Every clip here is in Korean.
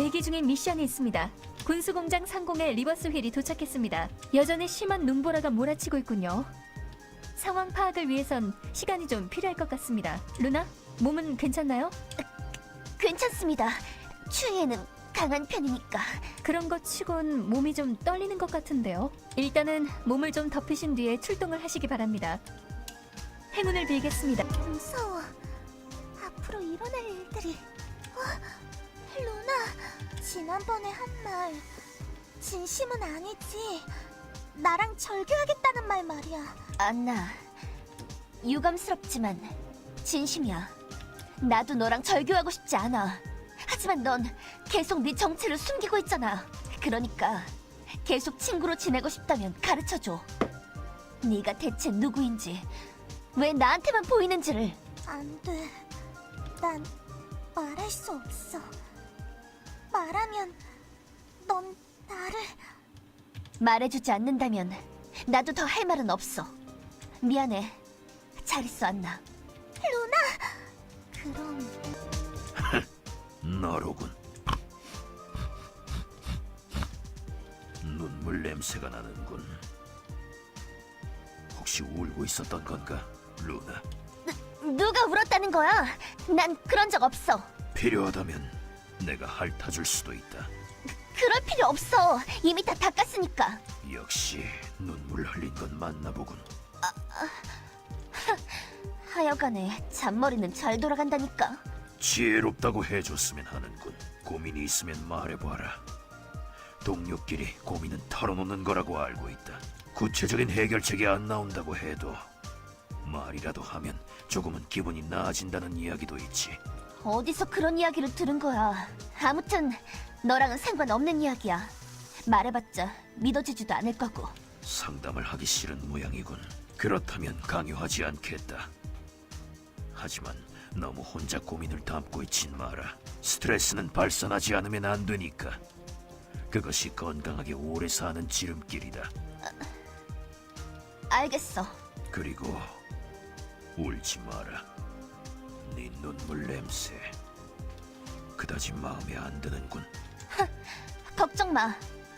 대기 중인 미션이 있습니다. 군수공장 상공에 리버스 휠이 도착했습니다. 여전히 심한 눈보라가 몰아치고 있군요. 상황 파악을 위해선 시간이 좀 필요할 것 같습니다. 루나, 몸은 괜찮나요? 괜찮습니다. 추위에는 강한 편이니까. 그런 것 치곤 몸이 좀 떨리는 것 같은데요. 일단은 몸을 좀 덮으신 뒤에 출동을 하시기 바랍니다. 행운을 빌겠습니다. 무서워. 앞으로 일어날 일들이. 어, 루나, 지난번에 한 말 진심은 아니지. 나랑 절교하겠다는 말 말이야. 안나, 유감스럽지만 진심이야. 나도 너랑 절교하고 싶지 않아. 하지만 넌 계속 네 정체를 숨기고 있잖아. 그러니까 계속 친구로 지내고 싶다면 가르쳐줘. 네가 대체 누구인지, 왜 나한테만 보이는지를. 안 돼. 난 말할 수 없어. 말하면 넌 나를 말해주지 않는다면 나도 더 할 말은 없어. 미안해. 잘 있어 안나. 루나. 그럼 너로군. 눈물 냄새가 나는군. 혹시 울고 있었던 건가, 루나? 누가 울었다는 거야? 난 그런 적 없어. 필요하다면 내가 핥아줄 수도 있다. 그럴 필요 없어. 이미 다 닦았으니까. 역시 눈물 흘린 건 맞나 보군. 하여간에 잔머리는 잘 돌아간다니까. 지혜롭다고 해줬으면 하는군. 고민이 있으면 말해봐라. 동료끼리 고민은 털어놓는 거라고 알고 있다. 구체적인 해결책이 안 나온다고 해도 말이라도 하면 조금은 기분이 나아진다는 이야기도 있지. 어디서 그런 이야기를 들은 거야? 아무튼 너랑은 상관없는 이야기야. 말해봤자 믿어지지도 않을 거고. 상담을 하기 싫은 모양이군. 그렇다면 강요하지 않겠다. 하지만 너무 혼자 고민을 담고 있진 마라. 스트레스는 발산하지 않으면 안 되니까. 그것이 건강하게 오래 사는 지름길이다. 알겠어. 그리고 울지 마라. 네 눈물 냄새 그다지 마음에 안 드는군. 걱정 마.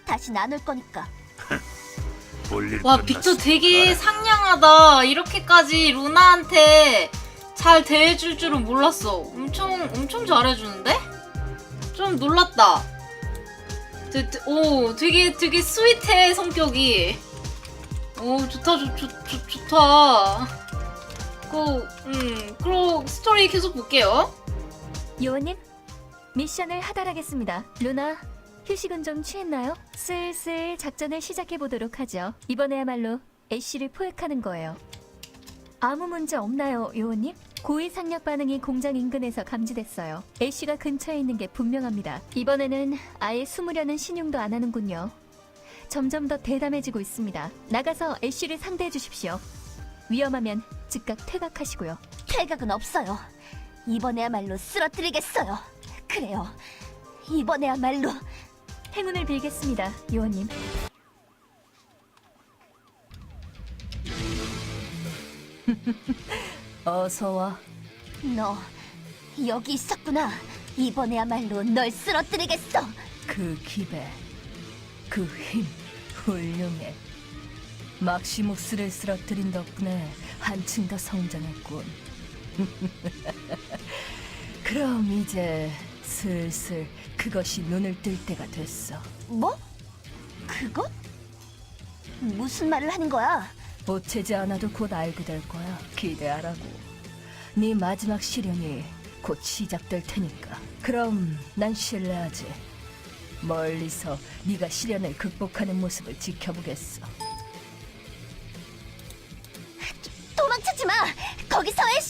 다시 나눌 거니까. 볼일 와 끝났어. 빅터 되게. 상냥하다. 이렇게까지 루나한테 잘 대해줄 줄은 몰랐어. 엄청 엄청 잘해주는데? 좀 놀랐다. 되, 되- 오 되게 되게 스윗해 성격이. 오 좋다 좋, 좋, 좋, 좋다. 그, 음, 그럼 스토리 계속 볼게요. 요원님, 미션을 하달하겠습니다. 루나, 휴식은 좀 취했나요? 슬슬 작전을 시작해 보도록 하죠. 이번에야말로 애쉬를 포획하는 거예요. 아무 문제 없나요, 요원님? 고위 상력 반응이 공장 인근에서 감지됐어요. 애쉬가 근처에 있는 게 분명합니다. 이번에는 아예 숨으려는 신용도 안 하는군요. 점점 더 대담해지고 있습니다. 나가서 애쉬를 상대해 주십시오. 위험하면 즉각 퇴각하시고요. 퇴각은 없어요. 이번에야말로 쓰러뜨리겠어요. 그래요. 이번에야말로 행운을 빌겠습니다, 요원님. 어서 와. 너 여기 있었구나. 이번에야말로 널 쓰러뜨리겠어. 그 기배, 그 힘, 훌륭해. 막시무스를 쓰러뜨린 덕분에 한층 더 성장했군. 그럼 이제 슬슬 그것이 눈을 뜰 때가 됐어. 뭐? 그거? 무슨 말을 하는 거야? 보채지 않아도 곧 알게 될 거야. 기대하라고. 네 마지막 시련이 곧 시작될 테니까. 그럼 난 신뢰하지. 멀리서 네가 시련을 극복하는 모습을 지켜보겠어. 거기서 애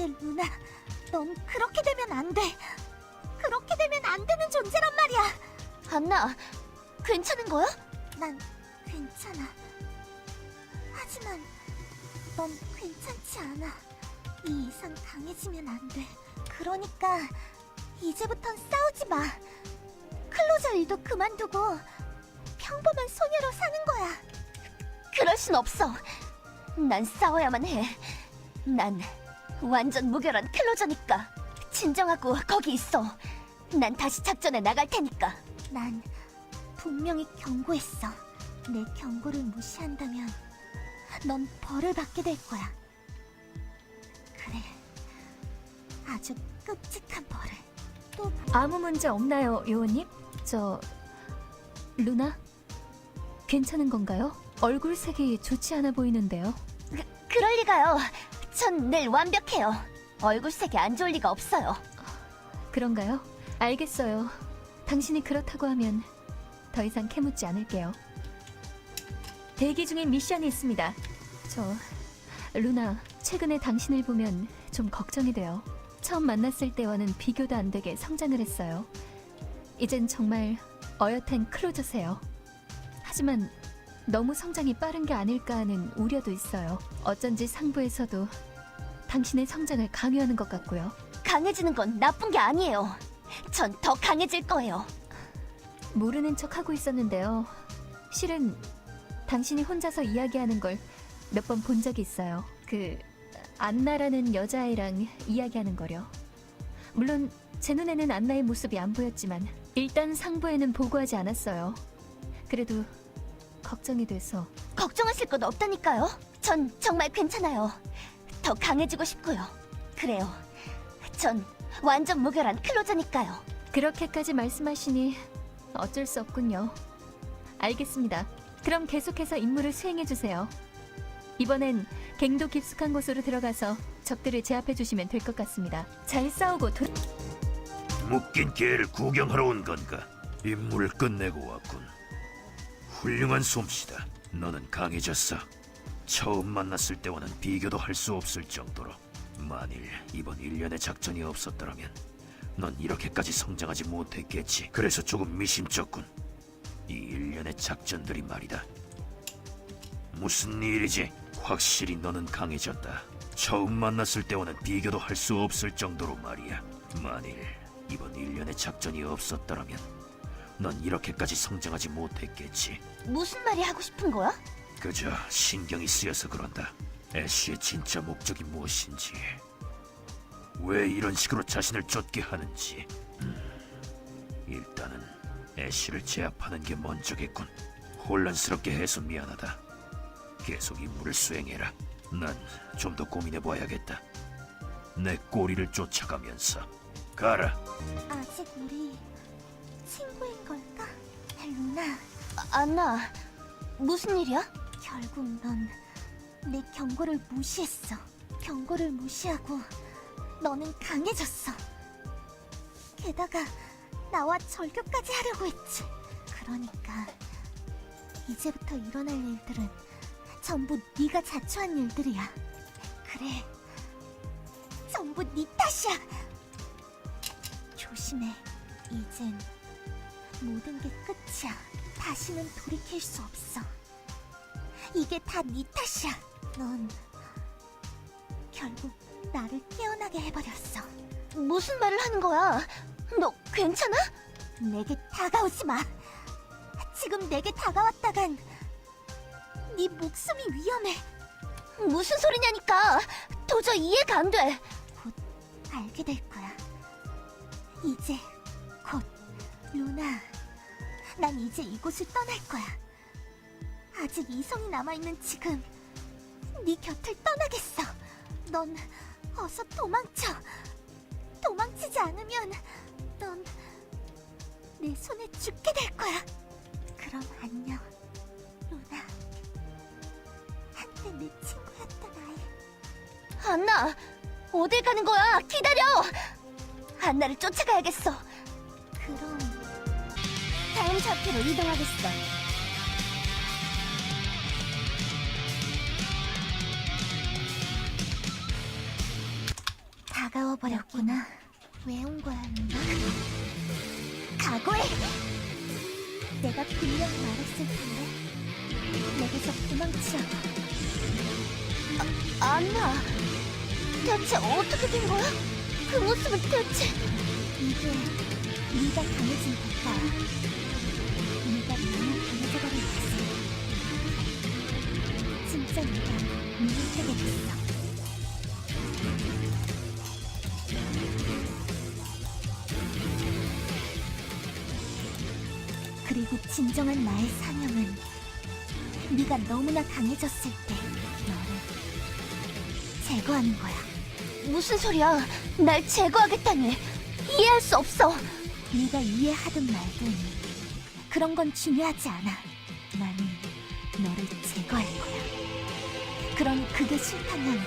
돼, 루나. 넌 그렇게 되면 안 돼. 이렇게 되면 안 되는 존재란 말이야. 안나, 괜찮은 거야? 난 괜찮아. 하지만 넌 괜찮지 않아. 이 이상 강해지면 안 돼. 그러니까 이제부턴 싸우지 마. 클로저 일도 그만두고 평범한 소녀로 사는 거야. 그럴 순 없어. 난 싸워야만 해. 난 완전 무결한 클로저니까. 진정하고 거기 있어. 난 다시 작전에 나갈 테니까. 난 분명히 경고했어. 내 경고를 무시한다면 넌 벌을 받게 될 거야. 그래. 아주 끔찍한 벌을. 또 아무 문제 없나요, 요원님? 저 루나 괜찮은 건가요? 얼굴 색이 좋지 않아 보이는데요. 그럴 리가요. 전 늘 완벽해요. 얼굴 색이 안 좋을 리가 없어요. 그런가요? 알겠어요. 당신이 그렇다고 하면 더 이상 캐묻지 않을게요. 대기 중인 미션이 있습니다. 저 루나 최근에 당신을 보면 좀 걱정이 돼요. 처음 만났을 때와는 비교도 안 되게 성장을 했어요. 이젠 정말 어엿한 클로저세요. 하지만 너무 성장이 빠른 게 아닐까 하는 우려도 있어요. 어쩐지 상부에서도 당신의 성장을 강요하는 것 같고요. 강해지는 건 나쁜 게 아니에요. 전 더 강해질 거예요. 모르는 척 하고 있었는데요. 실은 당신이 혼자서 이야기하는 걸 몇 번 본 적이 있어요. 그 안나라는 여자아이랑 이야기하는 거려. 물론 제 눈에는 안나의 모습이 안 보였지만 일단 상부에는 보고하지 않았어요. 그래도 걱정이 돼서 걱정하실 것 없다니까요. 전 정말 괜찮아요. 더 강해지고 싶고요. 그래요. 전 완전 무결한 클로저니까요. 그렇게까지 말씀하시니 어쩔 수 없군요. 알겠습니다. 그럼 계속해서 임무를 수행해 주세요. 이번엔 갱도 깊숙한 곳으로 들어가서 적들을 제압해 주시면 될 것 같습니다. 잘 싸우고 돌... 묶인 개를 구경하러 온 건가? 임무를 끝내고 왔군. 훌륭한 솜씨다. 너는 강해졌어. 처음 만났을 때와는 비교도 할 수 없을 정도로. 만일 이번 일련의 작전이 없었더라면 넌 이렇게까지 성장하지 못했겠지. 그래서 조금 미심쩍군. 이 일련의 작전들이 말이다. 무슨 일이지? 확실히 너는 강해졌다. 처음 만났을 때와는 비교도 할 수 없을 정도로 말이야. 만일 이번 일련의 작전이 없었더라면 넌 이렇게까지 성장하지 못했겠지. 무슨 말이 하고 싶은 거야? 그저 신경이 쓰여서 그런다. 애쉬의 진짜 목적이 무엇인지, 왜 이런 식으로 자신을 쫓게 하는지. 음, 일단은 애쉬를 제압하는 게 먼저겠군. 혼란스럽게 해서 미안하다. 계속 임무를 수행해라. 난 좀 더 고민해 봐야겠다. 내 꼬리를 쫓아가면서 가라. 아직 우리 친구인 걸까? 루나. 안나, 무슨 일이야? 결국 넌 내 경고를 무시했어. 경고를 무시하고 너는 강해졌어. 게다가 나와 절교까지 하려고 했지. 그러니까 이제부터 일어날 일들은 전부 네가 자초한 일들이야. 그래. 전부 네 탓이야. 조심해. 이젠 모든 게 끝이야. 다시는 돌이킬 수 없어. 이게 다 네 탓이야. 넌 결국 나를 깨어나게 해버렸어. 무슨 말을 하는 거야? 너 괜찮아? 내게 다가오지 마. 지금 내게 다가왔다간 네 목숨이 위험해. 무슨 소리냐니까. 도저히 이해가 안 돼. 곧 알게 될 거야. 이제 곧 루나 난 이제 이곳을 떠날 거야 아직 이성이 남아있는 지금 네 곁을 떠나겠어. 넌 어서 도망쳐. 도망치지 않으면 넌 내 손에 죽게 될 거야. 그럼 안녕 루나. 한때 내 친구였던 아이. 안나 어딜 가는 거야? 기다려! 안나를 쫓아가야겠어. 그럼 다음 좌표로 이동하겠어. 다가와 버렸구나. 왜온 거야, 누나? 각오해! 내가 분명 말했을 텐데 내게서 도망치라고. 아, 안나, 대체 어떻게 된 거야? 그 모습은 대체... 이게 네가 강해진 대가야. 네가 너무 강해져버린 거지. 진짜 네가 미혹되게 됐어. 진정한 나의 사명은 네가 너무나 강해졌을 때 너를 제거하는 거야. 무슨 소리야? 날 제거하겠다니 이해할 수 없어. 네가 이해하든 말든 그런 건 중요하지 않아. 나는 너를 제거할 거야. 그럼 그게 싫다면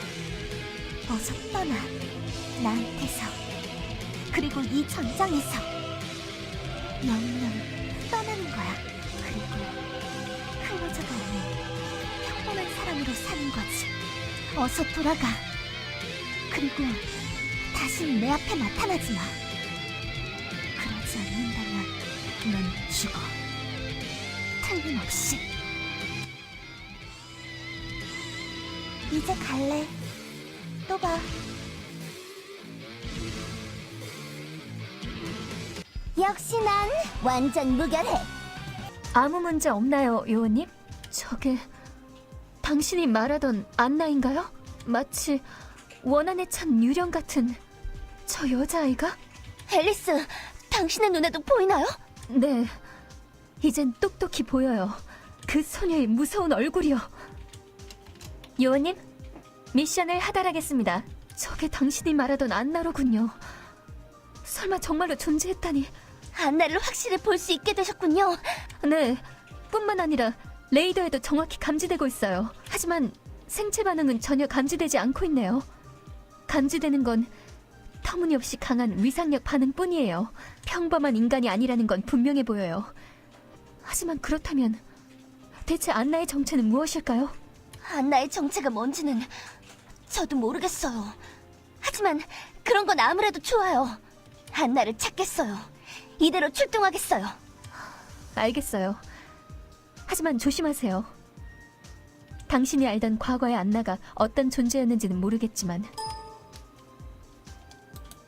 어서 떠나. 나한테서 그리고 이 전장에서 영영 떠나는 거야. 그리고 클로저가 아닌 평범한 사람으로 사는 거지. 어서 돌아가. 그리고 다시 내 앞에 나타나지 마. 그러지 않는다면 넌 죽어. 틀림없이. 이제 갈래. 또 봐. 역시 난 완전 무결해. 아무 문제 없나요, 요원님? 저게 당신이 말하던 안나인가요? 마치 원한에 찬 유령 같은 저 여자아이가? 앨리스, 당신의 눈에도 보이나요? 네, 이젠 똑똑히 보여요. 그 소녀의 무서운 얼굴이요. 요원님, 미션을 하달하겠습니다. 저게 당신이 말하던 안나로군요. 설마 정말로 존재했다니. 안나를 확실히 볼 수 있게 되셨군요. 네, 뿐만 아니라 레이더에도 정확히 감지되고 있어요. 하지만 생체 반응은 전혀 감지되지 않고 있네요. 감지되는 건 터무니없이 강한 위상력 반응뿐이에요. 평범한 인간이 아니라는 건 분명해 보여요. 하지만 그렇다면 대체 안나의 정체는 무엇일까요? 안나의 정체가 뭔지는 저도 모르겠어요. 하지만 그런 건 아무래도 좋아요. 안나를 찾겠어요. 이대로 출동하겠어요. 알겠어요. 하지만 조심하세요. 당신이 알던 과거의 안나가 어떤 존재였는지는 모르겠지만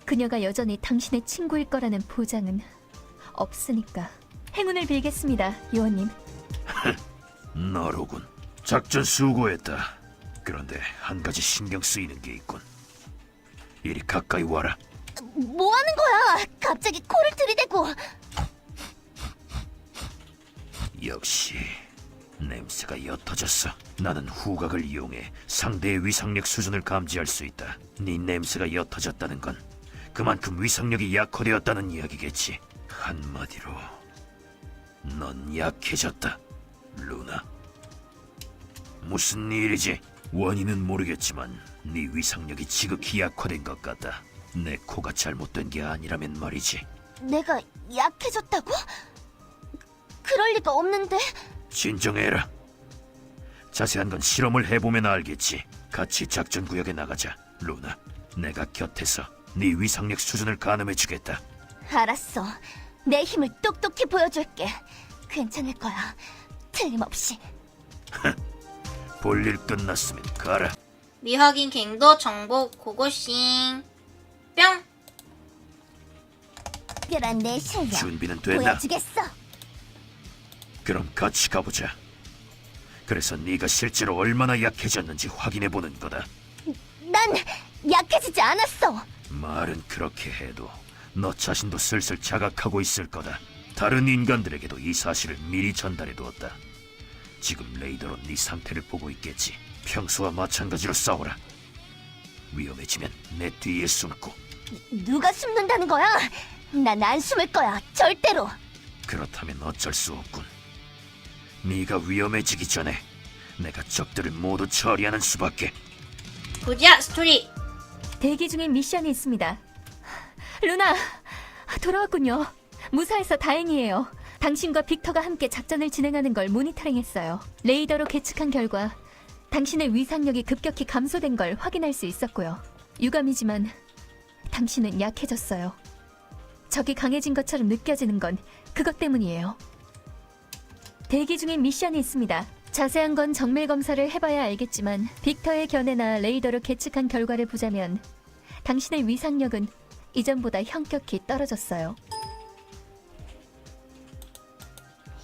그녀가 여전히 당신의 친구일 거라는 보장은 없으니까 행운을 빌겠습니다, 요원님. 너로군. 작전 수고했다. 그런데 한 가지 신경 쓰이는 게 있군. 이리 가까이 와라. 뭐 하는 거야? 갑자기 코를 들이대고. 역시 냄새가 옅어졌어. 나는 후각을 이용해 상대의 위상력 수준을 감지할 수 있다. 네 냄새가 옅어졌다는 건 그만큼 위상력이 약화되었다는 이야기겠지. 한마디로 넌 약해졌다, 루나. 무슨 일이지? 원인은 모르겠지만 네 위상력이 지극히 약화된 것 같다. 내 코가 잘못된 게 아니라면 말이지. 내가 약해졌다고? 그럴 리가 없는데. 진정해라. 자세한 건 실험을 해보면 알겠지. 같이 작전 구역에 나가자, 루나. 내가 곁에서 네 위상력 수준을 가늠해주겠다. 알았어. 내 힘을 똑똑히 보여줄게. 괜찮을 거야. 틀림없이. 볼일 끝났으면 가라. 미확인 갱도 정보 고고싱 뿅 특별한 내 실력 준비는 됐나? 보여주겠어. 그럼 같이 가보자. 그래서 네가 실제로 얼마나 약해졌는지 확인해 보는 거다. 난 약해지지 않았어. 말은 그렇게 해도 너 자신도 슬슬 자각하고 있을 거다. 다른 인간들에게도 이 사실을 미리 전달해 두었다. 지금 레이더로 네 상태를 보고 있겠지. 평소와 마찬가지로 싸워라. 위험해지면 내 뒤에 숨고 누가 숨는다는 거야? 난 안 숨을 거야. 절대로. 그렇다면 어쩔 수 없군. 네가 위험해지기 전에 내가 적들을 모두 처리하는 수밖에. 부지야 스토리 대기 중인 미션이 있습니다. 루나, 돌아왔군요. 무사해서 다행이에요. 당신과 빅터가 함께 작전을 진행하는 걸 모니터링했어요. 레이더로 계측한 결과 당신의 위상력이 급격히 감소된 걸 확인할 수 있었고요. 유감이지만 당신은 약해졌어요. 적이 강해진 것처럼 느껴지는 건 그것 때문이에요. 대기 중인 미션이 있습니다. 자세한 건 정밀 검사를 해봐야 알겠지만 빅터의 견해나 레이더로 계측한 결과를 보자면 당신의 위상력은 이전보다 현격히 떨어졌어요.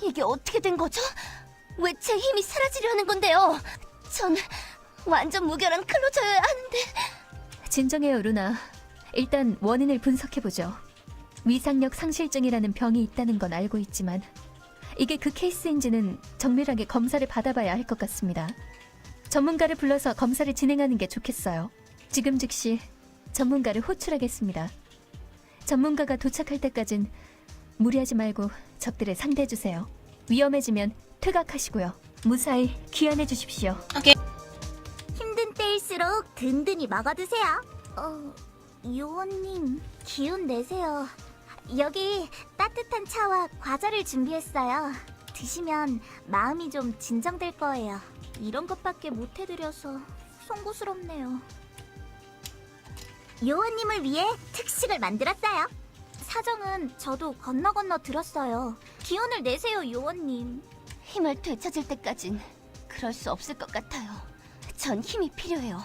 이게 어떻게 된 거죠? 왜 제 힘이 사라지려 하는 건데요? 전 완전 무결한 클로저여야 하는데 진정해요, 루나. 일단 원인을 분석해보죠. 위상력 상실증이라는 병이 있다는 건 알고 있지만 이게 그 케이스인지는 정밀하게 검사를 받아봐야 할 것 같습니다. 전문가를 불러서 검사를 진행하는 게 좋겠어요. 지금 즉시 전문가를 호출하겠습니다. 전문가가 도착할 때까진 무리하지 말고 적들을 상대해 주세요. 위험해지면 퇴각하시고요. 무사히 귀환해 주십시오. 힘든 때일수록 든든히 먹어두세요. 어, 요원님, 기운 내세요. 여기 따뜻한 차와 과자를 준비했어요. 드시면 마음이 좀 진정될 거예요. 이런 것밖에 못 해드려서 송구스럽네요. 요원님을 위해 특식을 만들었어요. 사정은 저도 건너 건너 들었어요. 기운을 내세요, 요원님. 힘을 되찾을 때까진 그럴 수 없을 것 같아요. 전 힘이 필요해요.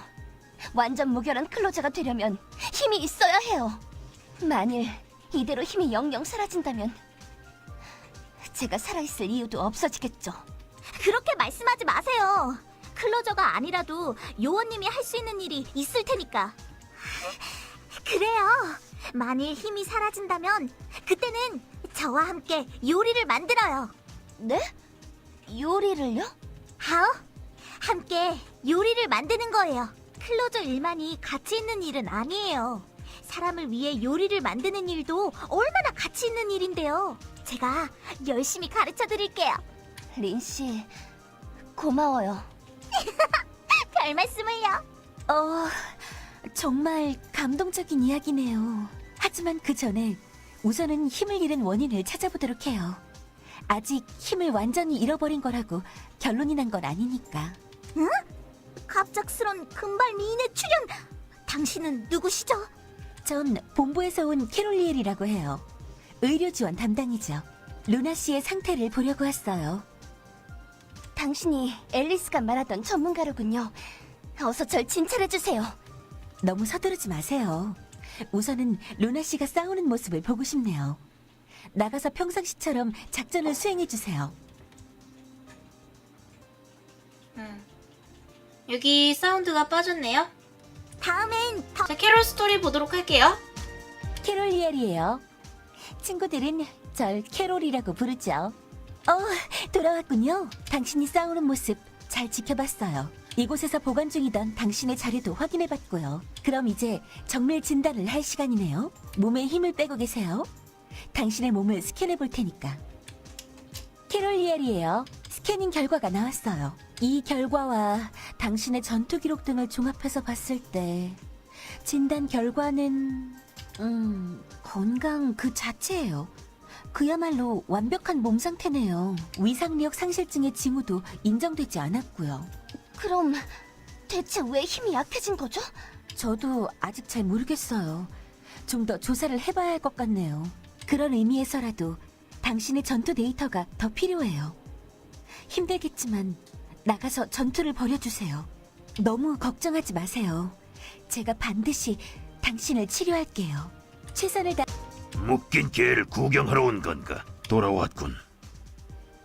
완전 무결한 클로저가 되려면 힘이 있어야 해요. 만일 이대로 힘이 영영 사라진다면 제가 살아있을 이유도 없어지겠죠. 그렇게 말씀하지 마세요. 클로저가 아니라도 요원님이 할 수 있는 일이 있을 테니까. 그래요. 만일 힘이 사라진다면 그때는 저와 함께 요리를 만들어요. 네? 요리를요? 하오? 함께 요리를 만드는 거예요. 클로저 일만이 가치 있는 일은 아니에요. 사람을 위해 요리를 만드는 일도 얼마나 가치 있는 일인데요. 제가 열심히 가르쳐 드릴게요. 린 씨, 고마워요. 별 말씀을요. 어, 정말 감동적인 이야기네요. 하지만 그 전에 우선은 힘을 잃은 원인을 찾아보도록 해요. 아직 힘을 완전히 잃어버린 거라고 결론이 난 건 아니니까. 갑작스런 금발 미인의 출연. 당신은 누구시죠? 전 본부에서 온 캐롤리엘이라고 해요. 의료 지원 담당이죠. 루나 씨의 상태를 보려고 왔어요. 당신이 앨리스가 말하던 전문가로군요. 어서 절 진찰해 주세요. 너무 서두르지 마세요. 우선은 루나 씨가 싸우는 모습을 보고 싶네요. 나가서 평상시처럼 작전을 수행해 주세요. 여기 사운드가 빠졌네요. 다음엔 더 자, 캐롤 스토리 보도록 할게요. 캐롤리엘이에요. 친구들은 절 캐롤이라고 부르죠. 어, 돌아왔군요. 당신이 싸우는 모습 잘 지켜봤어요. 이곳에서 보관 중이던 당신의 자료도 확인해봤고요. 그럼 이제 정밀 진단을 할 시간이네요. 몸에 힘을 빼고 계세요. 당신의 몸을 스캔해볼 테니까. 캐롤리엘이에요. 스캐닝 결과가 나왔어요. 이 결과와 당신의 전투 기록 등을 종합해서 봤을 때 진단 결과는 음 건강 그 자체예요. 그야말로 완벽한 몸 상태네요. 위상력 상실증의 징후도 인정되지 않았고요. 그럼 대체 왜 힘이 약해진 거죠? 저도 아직 잘 모르겠어요. 좀 더 조사를 해봐야 할 것 같네요. 그런 의미에서라도 당신의 전투 데이터가 더 필요해요. 힘들겠지만 나가서 전투를 벌여주세요. 너무 걱정하지 마세요. 제가 반드시 당신을 치료할게요. 최선을 다. 묶인 개를 구경하러 온 건가? 돌아왔군.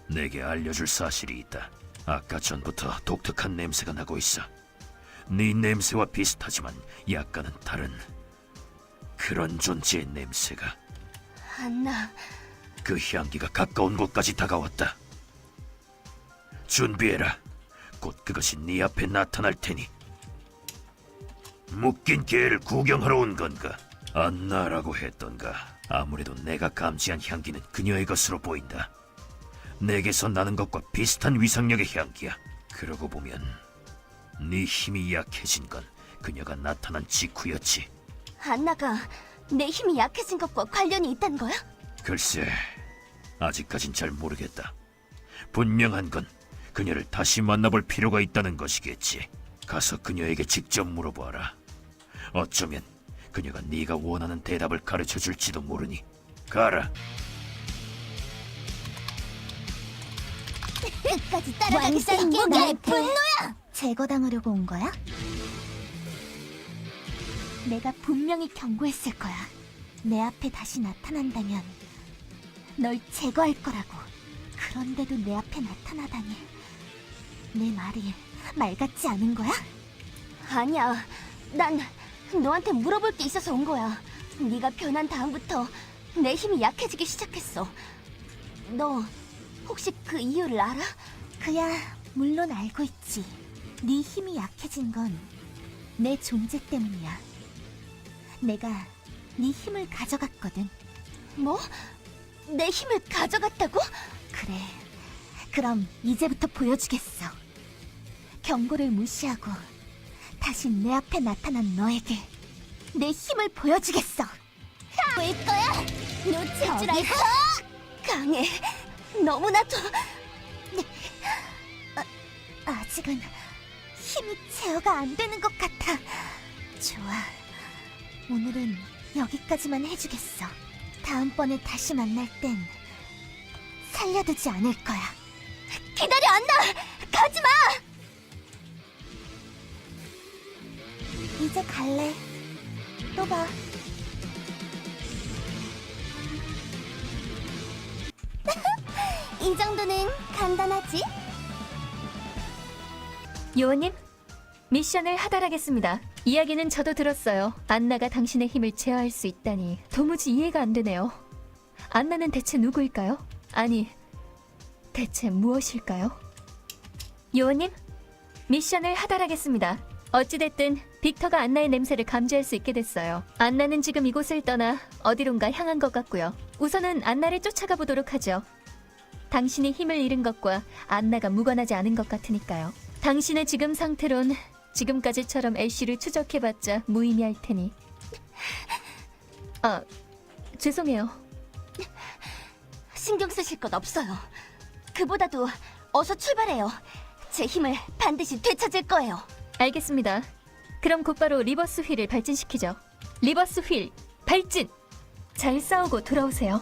내게 알려줄 사실이 있다. 아까 전부터 독특한 냄새가 나고 있어. 네 냄새와 비슷하지만 약간은 다른 그런 존재의 냄새가 안나, 그 향기가 가까운 곳까지 다가왔다. 준비해라. 곧 그것이 네 앞에 나타날 테니. 묶인 개를 구경하러 온 건가? 안나라고 했던가. 아무래도 내가 감지한 향기는 그녀의 것으로 보인다. 내게서 나는 것과 비슷한 위상력의 향기야. 그러고 보면 네 힘이 약해진 건 그녀가 나타난 직후였지. 안나가 내 힘이 약해진 것과 관련이 있다는 거야? 글쎄, 아직까진 잘 모르겠다. 분명한 건 그녀를 다시 만나볼 필요가 있다는 것이겠지. 가서 그녀에게 직접 물어보아라. 어쩌면 그녀가 네가 원하는 대답을 가르쳐 줄지도 모르니 가라. 끝까지 따라가겠다는 게 나의 분노야! 제거당하려고 온 거야? 내가 분명히 경고했을 거야. 내 앞에 다시 나타난다면 널 제거할 거라고. 그런데도 내 앞에 나타나다니. 내 말이 말 같지 않은 거야? 아니야. 난 너한테 물어볼 게 있어서 온 거야. 네가 변한 다음부터 내 힘이 약해지기 시작했어. 너 혹시 그 이유를 알아? 그야 물론 알고 있지. 네 힘이 약해진 건 내 존재 때문이야. 내가 네 힘을 가져갔거든. 뭐? 내 힘을 가져갔다고? 그래. 그럼 이제부터 보여주겠어. 경고를 무시하고 다시 내 앞에 나타난 너에게 내 힘을 보여주겠어. 볼 거야. 놓칠 줄 알고. 강해. 너무나도 아직은 힘이 제어가 안 되는 것 같아. 좋아. 오늘은 여기까지만 해주겠어. 다음번에 다시 만날 땐 살려두지 않을 거야. 기다려 안나. 가지 마. 이제 갈래. 또 봐. 이 정도는 간단하지? 요원님, 미션을 하달하겠습니다. 이야기는 저도 들었어요. 안나가 당신의 힘을 제어할 수 있다니 도무지 이해가 안 되네요. 안나는 대체 누구일까요? 아니, 대체 무엇일까요? 요원님, 미션을 하달하겠습니다. 어찌됐든 빅터가 안나의 냄새를 감지할 수 있게 됐어요. 안나는 지금 이곳을 떠나 어디론가 향한 것 같고요. 우선은 안나를 쫓아가 보도록 하죠. 당신이 힘을 잃은 것과 안나가 무관하지 않은 것 같으니까요. 당신의 지금 상태론 지금까지처럼 애쉬를 추적해봤자 무의미할 테니. 아, 죄송해요. 신경 쓰실 것 없어요. 그보다도 어서 출발해요. 제 힘을 반드시 되찾을 거예요. 알겠습니다. 그럼 곧바로 리버스 휠을 발진시키죠. 리버스 휠 발진! 잘 싸우고 돌아오세요.